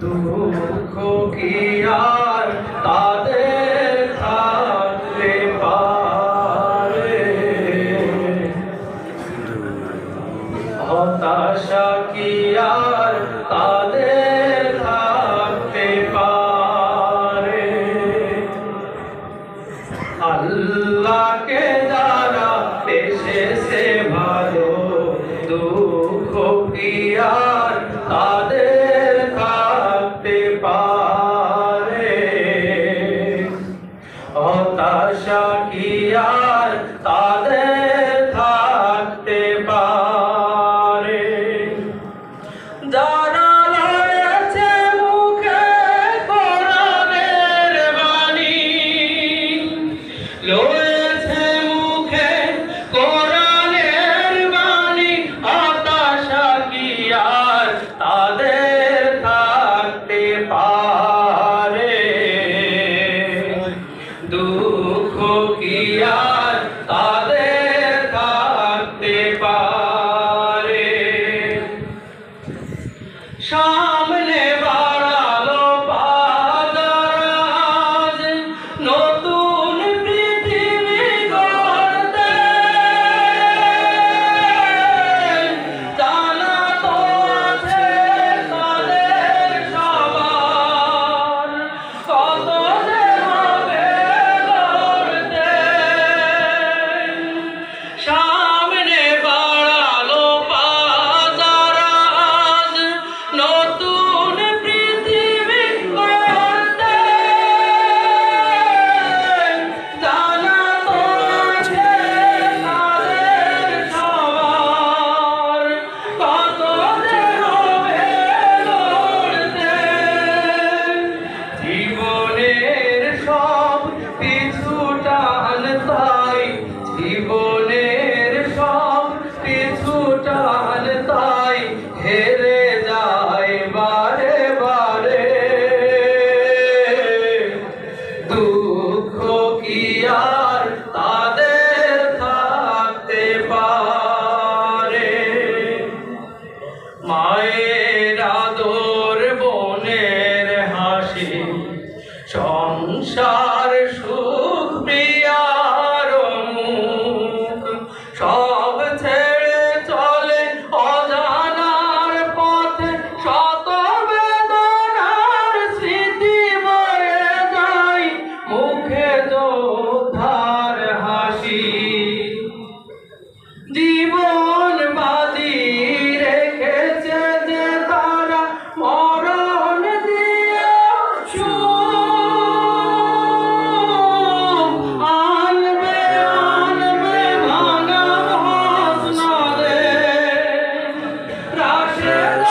দুঃখ কি আর তাদের থাকতে পারে। হতাশা কি আর তাদের থাকতে পারে? আল্লাহকে যারা পেশে সে ভালো, দুঃখ কি আর হতাশা কি আর তাদের থাকতে পারে। যারা লয়েছে মুখে কোরআনের বাণী। লয়েছে মুখে কোরআনের বাণী হতাশা কি আর তাদের থাকতে পারে।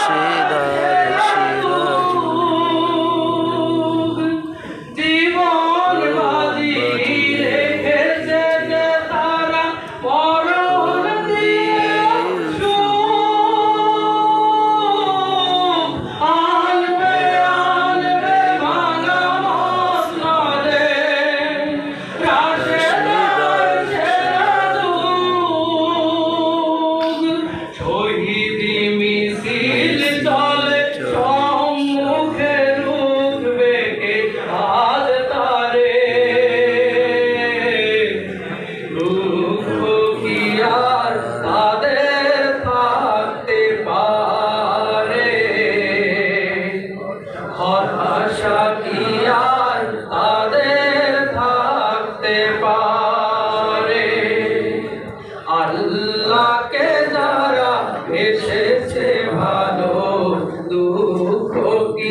shit.